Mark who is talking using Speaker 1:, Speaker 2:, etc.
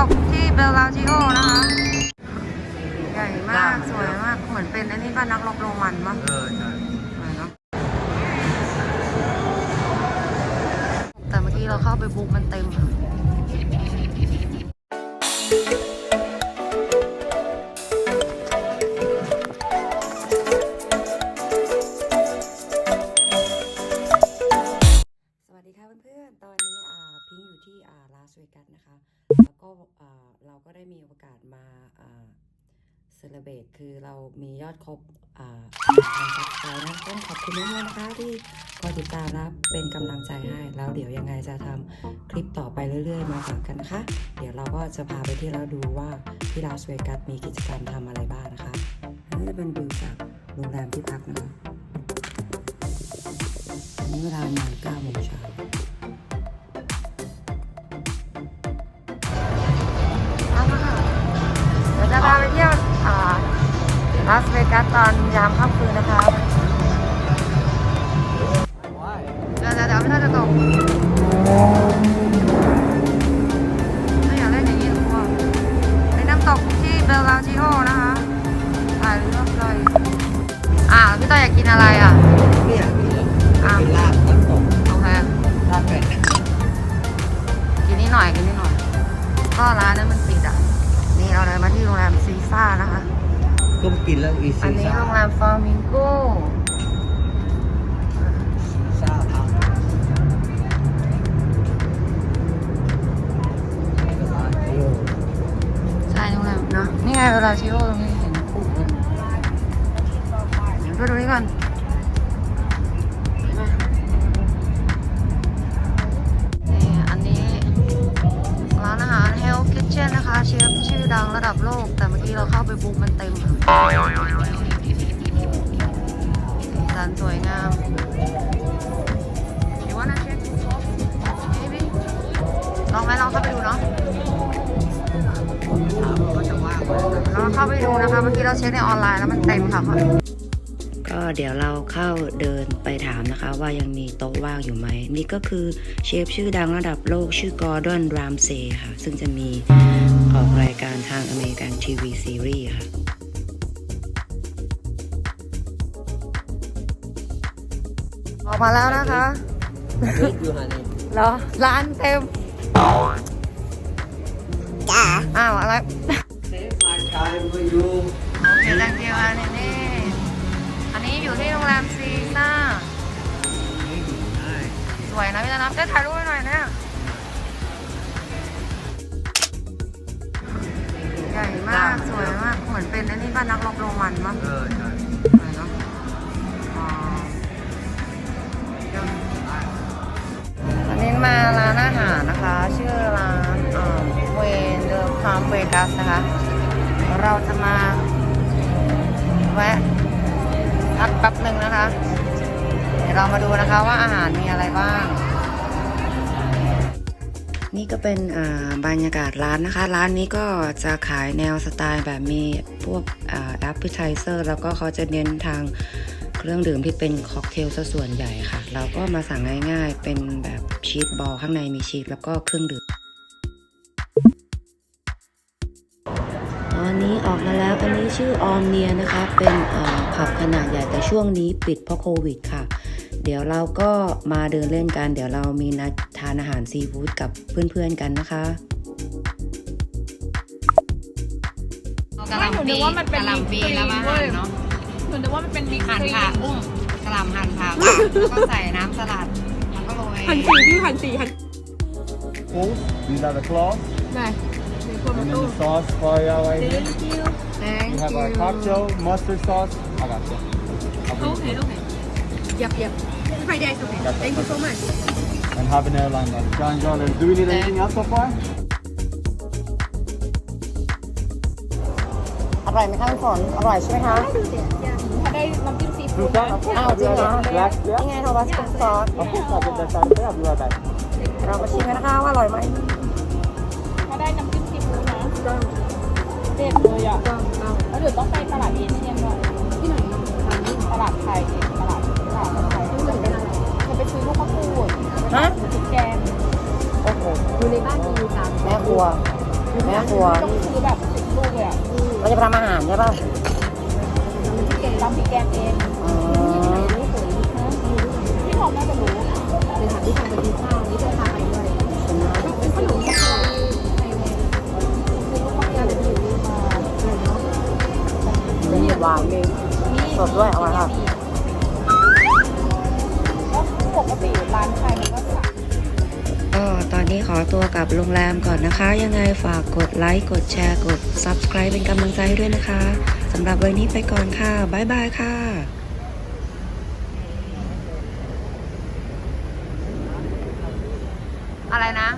Speaker 1: ตกที่เบลลาจิโอนะคะ ใหญ่มาก สวยมาก เหมือนเป็นอันนี้ป่ะนักรบโรมันป่ะ
Speaker 2: เออใช่
Speaker 1: สวยเนอะแต่เมื่อกี้เราเข้าไปบุ๊กมันเต็ม ก็ได้มีโอกาสมาเซเลเบตคือเรามียอดครบอ่าพันซับสไครต์นะต้องขอบคุณมากนะคะที่คอยติดตามและเป็นกำลังใจให้ แล้วเดี๋ยวยังไงจะทำคลิปต่อไปเรื่อยๆ มาฝากกันนะคะ เดี๋ยวเราก็จะพาไปที่แล้วดูว่าที่ลาสเวกัสมีกิจกรรมทำอะไรบ้างนะคะอันนี้จะเป็นวิวจากโรงแรมที่พักนะคะอันนี้เวลาประมาณ9โมงเช้า กัสตอนยามค่ำคืนนะคะ
Speaker 2: ว้าย
Speaker 1: เดี๋ยวเดี๋ยวไม่น่าจะตกไม่อยากเล่นอย่างนี้ทุกคนในน้ำตกที่เบลลาจิโอนะคะถ่ายรูปเลยอ่าพี่ต้อยอยากกินอะไรอะ
Speaker 2: ก็กิน
Speaker 1: แล้
Speaker 2: วอี
Speaker 1: อั
Speaker 2: ซี
Speaker 1: นนี้
Speaker 2: ซ่า
Speaker 1: โรงแรมฟาร์มิงโก
Speaker 2: ซีซ่าทำร้านโอ้
Speaker 1: ใช่โรงแรมเนาะนี่ไงเวลาชิโอตรงนี้เห็นปุ๊บเลยเดี๋ยวไปดูนี่ก่อนนี่อันนี้ร้านอาหาร Hell Kitchen นะคะ เชฟชื่อดังระดับโลก แต่เมื่อกี้เราเข้าไปบุ๊กมันเต็มค่ะ สันสวยงาม You wanna check maybe ลองไหมลองเข้าไปดูเนาะ
Speaker 2: ก็จะว่าง
Speaker 1: เราเข้าไปดูนะคะ เมื่อกี้เราเช็คในออนไลน์แล้วมันเต็มค่ะก็เดี๋ยวเราเข้าเดินไปถามนะคะ ว่ายังมีโต๊ะว่างอยู่ไหม นี่ก็คือเชฟชื่อดังระดับโลกชื่อกอร์ดอนรามเซค่ะ ซึ่งจะมีออกรายการทางอเมริกันทีวีซีรีส์ค่ะ มาแล้วนะคะ
Speaker 2: เลิกอยู่ฮะนี่
Speaker 1: เหรอร้านเต็มจ้าอ้าวอะไร
Speaker 2: เซฟมาชายมาอยู่
Speaker 1: โอเค thank you อันนี้นี่อันนี้อยู่ที่โรงแรมซีซ่า
Speaker 2: นี่อยู่ได้
Speaker 1: สวยนะพี่ตานับจะถ่ายรูปให้หน่อยเนี่ยใหญ่มากสวยมากเหมือนเป็นอันนี้ป่ะนักรบโรมันป่ะ
Speaker 2: เออใช่
Speaker 1: มาร้านอาหารนะคะ ชื่อร้านเวนเดอร์พามเวกัสนะคะ เราจะมาแวะพักแป๊บหนึ่งนะคะ เดี๋ยวเรามาดูนะคะว่าอาหารมีอะไรบ้าง นี่ก็เป็นบรรยากาศร้านนะคะ ร้านนี้ก็จะขายแนวสไตล์แบบมีพวกแอปเปิลไทเซอร์แล้วก็เขาจะเน้นทาง เครื่องดื่มที่เป็นค็อกเทลซะส่วนใหญ่ค่ะ เราก็มาสั่งง่ายๆ เป็นแบบชีสบอลข้างในมีชีสแล้วก็เครื่องดื่มอันนี้ออกมาแล้ว อันนี้ชื่อออมเนียนะคะ เป็นเอ่อผับขนาดใหญ่แต่ช่วงนี้ปิดเพราะโควิดค่ะ เดี๋ยวเราก็มาเดินเล่นกัน เดี๋ยวเรามีนัดทานอาหารซีฟู้ดกับเพื่อนๆกันนะคะ
Speaker 3: ไม่หนูนึกว่ามันเป็น
Speaker 4: กะหล่ำปี
Speaker 3: มิกซ์
Speaker 4: แล้วมา
Speaker 3: เว้
Speaker 4: หั่
Speaker 3: ย
Speaker 4: นเนาะ
Speaker 3: ห นูนึกว่ามันเป็นมิกซ์
Speaker 4: หั่น
Speaker 3: ครี
Speaker 4: ผัก
Speaker 3: ม
Speaker 4: อุ้มกะหล่ำหั่นผักแล้วก็ใส่น้ำสลัดแล้วก็โรย
Speaker 3: หั่นสีที่หั่นสีหั่น
Speaker 5: Balls, these are the claws.
Speaker 3: ได้มีคนมา
Speaker 5: And
Speaker 3: ตู้
Speaker 5: then the sauce for you right here.
Speaker 3: Thank you
Speaker 1: Thank
Speaker 5: You have our
Speaker 1: you
Speaker 5: cocktail, mustard sauce. I got you. I'll bring
Speaker 3: โอเค
Speaker 5: it
Speaker 3: โอเคยับยับไฟแดงสุด Thank you so much
Speaker 5: And habanero lime butter. John, John, do we need anything else so far?
Speaker 1: ร่อยไหมคะพี่ฝนอร่อยใช่ไหมคะ
Speaker 3: ถ้าได้น้ำจิ้มซีฟู้ด
Speaker 5: Fruit
Speaker 3: นะ
Speaker 5: salad?
Speaker 1: อ้าวจริงเหรอ
Speaker 5: Black,
Speaker 1: นี่
Speaker 5: yeah.
Speaker 1: ไงโทบัสกุซอส
Speaker 5: Of course, I'll get that started. I'll be right back.
Speaker 1: เรามาชิมกันนะคะว่าอร่อยไหม
Speaker 3: ถ้าได้น้ำจิ้มซีฟู้ดนะเด็ดเลยอะแล้วเดี๋ยวต้องไปตลาดเอเชียนด้วยที่ไหนตลาดไทยตลาดตลาดไทยที่มันเป็นอะไรจะไปซื้อลูกมะกรูด
Speaker 1: ฮะ
Speaker 3: พริกแกง
Speaker 1: โอ้โห
Speaker 3: อยู่ในบ้านมีอยู่สาม
Speaker 1: แม่ครัวแม่ครัว
Speaker 3: ต้องซื้อแบบสิบลูกเลยอะ
Speaker 1: เราจะไปทำอาหารใช่ป่ะ
Speaker 3: ทำพริกแกงเอง
Speaker 1: อ๋อ
Speaker 3: พี่ทอมน่าจะรู้
Speaker 6: เป็นถามที่ทำไปกินข้าวนี่จะพาไปด้วยเป็นขนมปังไทยแลนด์คือลูกปังยาหรือหมูมาอะไรเนาะ
Speaker 1: มีหวานมีสดด้วยเอามาครับ
Speaker 3: แล้วปกติร้านไทยมันก็สั่ง
Speaker 1: ก็ตอ นี้ขอตัวกลับโรงแรมก่อนนะคะ ยังไงฝากกดไลค์ กดแชร์ กด Subscribe เป็นกำลังใจด้วยนะคะสำหรับวันนี้ไปก่อนค่ะ บ๊ายบายค่ะ
Speaker 4: อะไรนะ